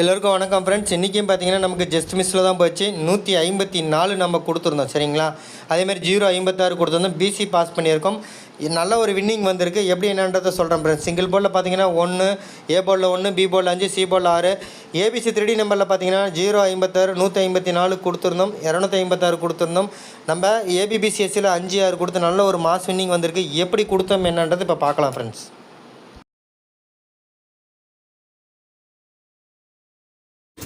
எல்லோருக்கும் வணக்கம் ஃப்ரெண்ட்ஸ் இன்றைக்கும் பார்த்தீங்கன்னா நமக்கு ஜஸ்ட் மிஸ்ஸில் தான் போச்சு. நூற்றி ஐம்பத்தி நாலு நம்ம கொடுத்துருந்தோம் சரிங்களா? அதேமாதிரி ஜீரோ ஐம்பத்தாறு கொடுத்துருந்தோம். பிசி பாஸ் பண்ணியிருக்கோம். நல்ல ஒரு வின்னிங் வந்திருக்கு. எப்படி என்னன்றதை சொல்கிறேன் ஃப்ரெண்ட்ஸ் சிங்கிள் போலில் பார்த்தீங்கன்னா ஒன்று ஏ போலில் ஒன்று பி போலில் அஞ்சு சி போலில் ஆறு. ஏபிசி த்ரீ நம்பரில் பார்த்தீங்கன்னா ஜீரோ ஐம்பத்தாறு நூற்றி ஐம்பத்தி நாலு கொடுத்துருந்தோம். இரநூத்தி ஐம்பத்தாறு கொடுத்துருந்தோம். நம்ம ஏபிபிசிஎஸ்சியில் அஞ்சு ஆறு கொடுத்து நல்ல ஒரு மாஸ் வின்னிங் வந்திருக்கு. எப்படி கொடுத்தோம் என்னன்றது இப்போ பார்க்கலாம் friends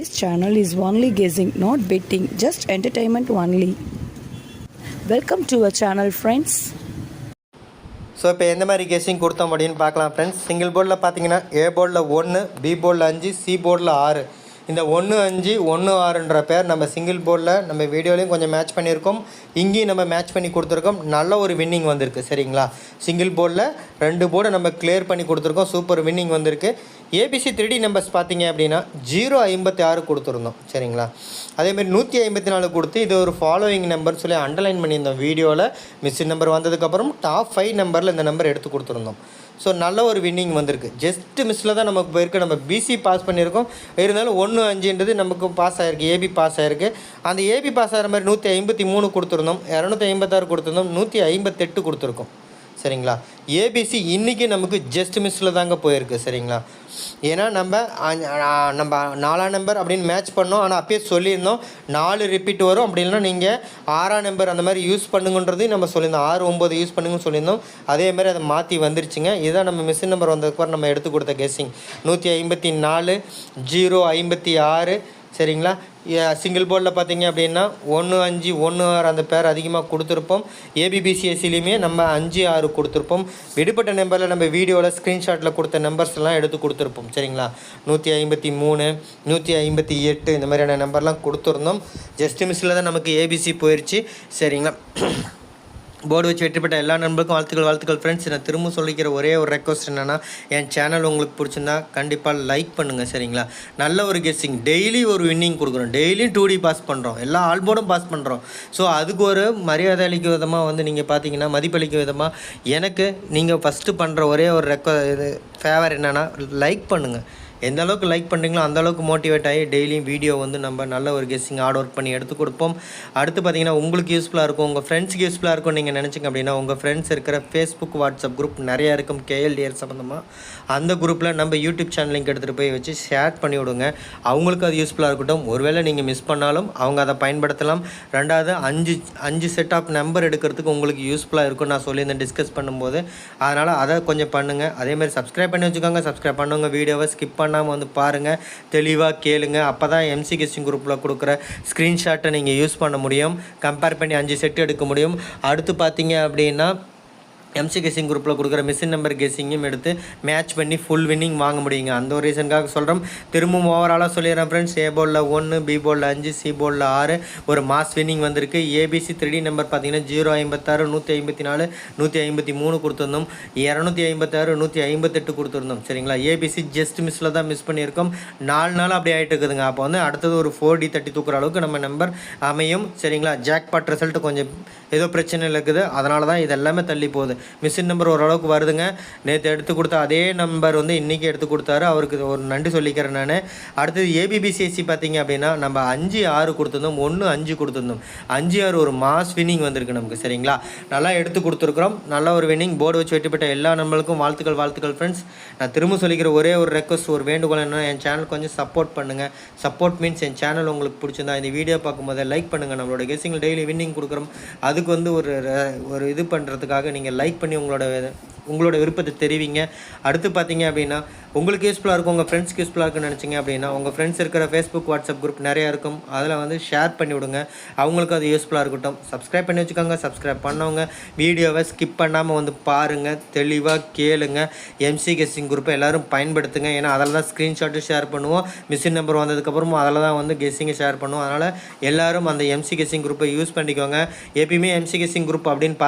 This channel is only guessing, not betting, just entertainment only. Welcome to our channel friends so இப்போ எந்த மாதிரி கெஸ்ஸிங் கொடுத்தோம் அப்படின்னு பார்க்கலாம் ஃப்ரெண்ட்ஸ் சிங்கிள் போர்டில் பார்த்தீங்கன்னா ஏ போர்டில் ஒன்று பி போர்டில் அஞ்சு சி போர்டில் ஆறு. இந்த ஒன்று அஞ்சு ஒன்று ஆறுன்ற பேர் நம்ம சிங்கிள் போர்டில் நம்ம வீடியோலையும் கொஞ்சம் மேட்ச் பண்ணியிருக்கோம். இங்கேயும் நம்ம மேட்ச் பண்ணி கொடுத்துருக்கோம். நல்ல ஒரு வின்னிங் வந்திருக்கு சரிங்களா? சிங்கிள் போர்டில் ரெண்டு போர்டை நம்ம கிளியர் பண்ணி கொடுத்துருக்கோம். சூப்பர் வின்னிங் வந்திருக்கு. ஏபிசி த்ரீ நம்பர்ஸ் பார்த்தீங்க அப்படின்னா ஜீரோ ஐம்பத்தி ஆறு கொடுத்துருந்தோம். சரிங்களா? அதேமாதிரி நூற்றி ஐம்பத்தி நாலு கொடுத்து இது ஒரு ஃபாலோவிங் நம்பர் சொல்லி அண்டர்லைன் பண்ணியிருந்தோம் வீடியோவில் மிஸ்ஸு நம்பர் வந்ததுக்கப்புறம் டாப் ஃபைவ் நம்பரில் இந்த நம்பர் எடுத்து கொடுத்துருந்தோம். ஸோ நல்ல ஒரு வின்னிங் வந்திருக்கு. ஜஸ்ட் மிஸ்ஸில் தான் நமக்கு போயிருக்கு. நம்ம பிசி பாஸ் பண்ணியிருக்கோம். இருந்தாலும் ஒன்று அஞ்சுன்றது நமக்கு பாஸ் ஆகிருக்கு ஏபி பாஸ் ஆகிருக்கு அந்த ஏபி பாஸ் ஆகிற மாதிரி நூற்றி ஐம்பத்தி மூணு கொடுத்துருந்தோம். இரநூத்தி ஐம்பத்தாறு கொடுத்துருந்தோம். நூற்றி ஐம்பத்தெட்டு கொடுத்துருக்கோம். சரிங்களா? ஏபிசி இன்றைக்கி நமக்கு ஜஸ்ட் மிஸ்ஸில் தாங்க போயிருக்கு சரிங்களா? ஏன்னா நம்ம நம்ம நாலாம் நம்பர் அப்படின்னு மேட்ச் பண்ணோம் ஆனால் அப்பயே சொல்லியிருந்தோம் நாலு ரிப்பீட் வரும் அப்படி நீங்கள் ஆறாம் நம்பர் அந்த மாதிரி யூஸ் பண்ணுங்கன்றது நம்ம சொல்லியிருந்தோம். ஆறு ஒம்பது யூஸ் பண்ணுங்கன்னு சொல்லியிருந்தோம். அதே மாதிரி அதை மாற்றி வந்துருச்சுங்க. இதுதான் நம்ம மிஷின் நம்பர் வந்ததுக்கப்புறம் நம்ம எடுத்து கொடுத்த கெஸ்ஸிங் நூற்றி ஐம்பத்தி நாலு ஜீரோ ஐம்பத்தி ஆறு சரிங்களா? சிங்கிள் போர்டில் பார்த்தீங்க அப்படின்னா ஒன்று அஞ்சு ஒன்று ஆறு அந்த பேர் அதிகமாக கொடுத்துருப்போம். ஏபிபிசிஎஸ்சிலையுமே நம்ம அஞ்சு ஆறு கொடுத்துருப்போம். விடுபட்ட நம்பரில் நம்ம வீடியோவில் ஸ்க்ரீன்ஷாட்டில் கொடுத்த நம்பர்ஸ் எல்லாம் எடுத்து கொடுத்துருப்போம். சரிங்களா? நூற்றி ஐம்பத்தி மூணு நூற்றி ஐம்பத்தி எட்டு இந்த மாதிரியான நம்பர்லாம் கொடுத்துருந்தோம். ஜஸ்ட் மிஸ்ஸில் தான் நமக்கு ஏபிசி போயிடுச்சு சரிங்களா? போர்டு வச்சு வெற்றி பெற்ற எல்லா நண்பருக்கும் வாழ்த்துக்கள் வாழ்த்துக்கள். ஃப்ரெண்ட்ஸ் நான் திரும்ப சொல்லிக்கிற ஒரே ஒரு ரெக்வஸ்ட் என்னென்னா என் சேனல் உங்களுக்கு பிடிச்சிருந்தா கண்டிப்பாக லைக் பண்ணுங்கள் சரிங்களா? நல்ல ஒரு கெஸ்ஸிங் டெய்லி ஒரு வின்னிங் கொடுக்குறோம். டெய்லியும் டூ டி பாஸ் பண்ணுறோம் எல்லா ஆல்போர்டும் பாஸ் பண்ணுறோம் ஸோ அதுக்கு ஒரு மரியாதை அளிக்க விதமாக வந்து நீங்கள் பார்த்தீங்கன்னா மதிப்பளிக்கும் விதமாக எனக்கு நீங்கள் ஃபஸ்ட்டு பண்ணுற ஒரே ஒரு ரெக்வ இது ஃபேவர் என்னென்னா லைக் பண்ணுங்கள் எந்த அளவுக்கு லைக் பண்ணுறீங்களோ அந்த அளவுக்கு மோட்டிவேட் ஆகி டெய்லியும் வீடியோ வந்து நம்ம நல்ல ஒரு கெஸ்ஸிங் ஹார்ட் ஒர்க் பண்ணி எடுத்து கொடுப்போம். அடுத்து பார்த்தீங்கன்னா உங்களுக்கு யூஸ்ஃபுல்லாக இருக்கும். உங்கள் ஃப்ரெண்ட்ஸ்க்கு யூஸ்ஃபுல்லாக இருக்கும் நீங்கள் நினச்சிங்க அப்படின்னா உங்கள் ஃப்ரெண்ட்ஸ் இருக்கிற ஃபேஸ்புக் வாட்ஸ்அப் குரூப் நிறையா இருக்கும். கேஎல்டிஆர் சம்மந்தமாக அந்த குரூப்பில் நம்ம யூடியூப் சேனல் லிங்க் எடுத்துகிட்டு போய் வச்சு ஷேர் பண்ணி விடுங்க. அவங்களுக்கு அது யூஸ்ஃபுல்லாக இருக்கட்டும். ஒருவேளை நீங்கள் மிஸ் பண்ணாலும் அவங்க அதை பயன்படுத்தலாம். ரெண்டாவது அஞ்சு அஞ்சு செட் ஆஃப் நம்பர் எடுக்கிறதுக்கு உங்களுக்கு யூஸ்ஃபுல்லாக இருக்கும் நான் சொல்லியிருந்தேன் டிஸ்கஸ் பண்ணும்போது. அதனால் அதை கொஞ்சம் பண்ணுங்கள் அதேமாதிரி சப்ஸ்கிரைப் பண்ணி வச்சுக்கோங்க. சப்ஸ்கிரைப் பண்ணுங்கள் வீடியோவை ஸ்கிப் பண்ணாமல் வந்து பாருங்கள் தெளிவாக கேளுங்க. அப்போ தான் எம்சி கெஸ்டிங் குரூப்பில் கொடுக்குற ஸ்க்ரீன்ஷாட்டை நீங்கள் யூஸ் பண்ண முடியும். கம்பேர் பண்ணி அஞ்சு செட் எடுக்க முடியும். அடுத்து பார்த்தீங்க அப்படின்னா எம்சி கெஸிங் குரூப்பில் கொடுக்குற மிஷின் நம்பர் கெஸிங்கும் எடுத்து மேட்ச் பண்ணி ஃபுல் வின்னிங் வாங்க முடியுங்க. அந்த ஒரு ரீசனுக்காக சொல்கிறோம் திரும்பவும் ஓவராலாக சொல்லிடுறேன் ஃப்ரெண்ட்ஸ் ஏ போலில் ஒன்று பி போலில் அஞ்சு சி போலில் ஆறு ஒரு மாஸ் வின்னிங் வந்திருக்கு. ஏபிசி த்ரீ நம்பர் பார்த்தீங்கன்னா ஜீரோ ஐம்பத்தாறு நூற்றி ஐம்பத்தி நாலு நூற்றி ஐம்பத்தி மூணு கொடுத்துருந்தோம். இரநூத்தி ஐம்பத்தாறு நூற்றி ஐம்பத்தெட்டு கொடுத்துருந்தோம். சரிங்களா? ஏபிசி ஜஸ்ட் மிஸ்ஸில் தான் மிஸ் பண்ணியிருக்கோம். நாலு நாள் அப்படி ஆகிட்டு இருக்குதுங்க. அப்போ வந்து அடுத்தது ஒரு ஃபோர் டி தட்டி தூக்குற அளவுக்கு நம்ம நம்பர் அமையும். சரிங்களா? ஜாக்பாட் ரிசல்ட் கொஞ்சம் ஏதோ பிரச்சனை இருக்குது. அதனால தான் இது எல்லாமே தள்ளி போகுது. மிஷின் நம்பர் ஓரளவுக்கு வருதுங்க. நேற்று எடுத்து கொடுத்த அதே நம்பர் வந்து இன்றைக்கி எடுத்து கொடுத்தாரு. அவருக்கு ஒரு நன்றி சொல்லிக்கிறேன் நான். அடுத்தது ஏபிபிசிஎஸ்சி பார்த்தீங்க அப்படின்னா நம்ம அஞ்சு ஆறு கொடுத்துருந்தோம். ஒன்று அஞ்சு கொடுத்துருந்தோம். அஞ்சு ஆறு ஒரு மாஸ் வின்னிங் வந்திருக்கு நமக்கு சரிங்களா? நல்லா எடுத்து கொடுத்துருக்குறோம். நல்ல ஒரு வின்னிங் போர்டு வச்சு வெற்றி பெற்ற எல்லா நம்மளுக்கும் வாழ்த்துக்கள் வாழ்த்துக்கள் ஃப்ரெண்ட்ஸ் நான் திரும்ப சொல்லிக்கிற ஒரே ஒரு ரெக்வஸ்ட் ஒரு வேண்டுகோள் என்ன என் சேனல் கொஞ்சம் சப்போர்ட் பண்ணுங்கள் சப்போர்ட் மீன்ஸ் என் சேனல் உங்களுக்கு பிடிச்சிருந்தா இந்த வீடியோ பார்க்கும்போது லைக் பண்ணுங்கள் நம்மளோட கெஸிங்கில் டெய்லி வின்னிங் கொடுக்குறோம். அதுக்கு வந்து ஒரு ஒரு இது பண்ணுறதுக்காக நீங்கள் லைக் பண்ணி உங்களோட உங்களோட விருப்பத்தை தெரிவிங்க. அடுத்து பார்த்தீங்க அப்படின்னா உங்களுக்கு யூஸ்ஃபுல்லாக இருக்கும் உங்கள் ஃப்ரெண்ட்ஸ்க்கு யூஸ்ஃபுல்லாக இருக்குன்னு நினச்சிங்க அப்படின்னா உங்கள் ஃப்ரெண்ட்ஸ் இருக்கிற ஃபேஸ்புக் வாட்ஸ்அப் குரூப் நிறையா இருக்கும். அதில் வந்து ஷேர் பண்ணி விடுங்க. அவங்களுக்கு அது யூஸ்ஃபுல்லாக இருக்கட்டும். சப்ஸ்கிரைப் பண்ணி வச்சுக்கோங்க. சப்ஸ்கிரைப் பண்ணவங்க வீடியோவை ஸ்கிப் பண்ணாமல் வந்து பாருங்கள் தெளிவாக கேளுங்க. எம்சி கெஸ்டிங் குரூப்பை எல்லோரும் பயன்படுத்துங்க. ஏன்னா அதில் தான் ஸ்க்ரீன்ஷாட்டு ஷேர் பண்ணுவோம். மிஷின் நம்பர் வந்ததுக்கப்புறமும் அதில் தான் வந்து கெஸ்ஸிங்கை ஷேர் பண்ணுவோம். அதனால் எல்லாரும் அந்த எம்சி கெஸ்டிங் குரூப்பை யூஸ் பண்ணிக்கோங்க. எப்பயுமே எம்சி கெஸ்டிங் குரூப் அப்படின்னு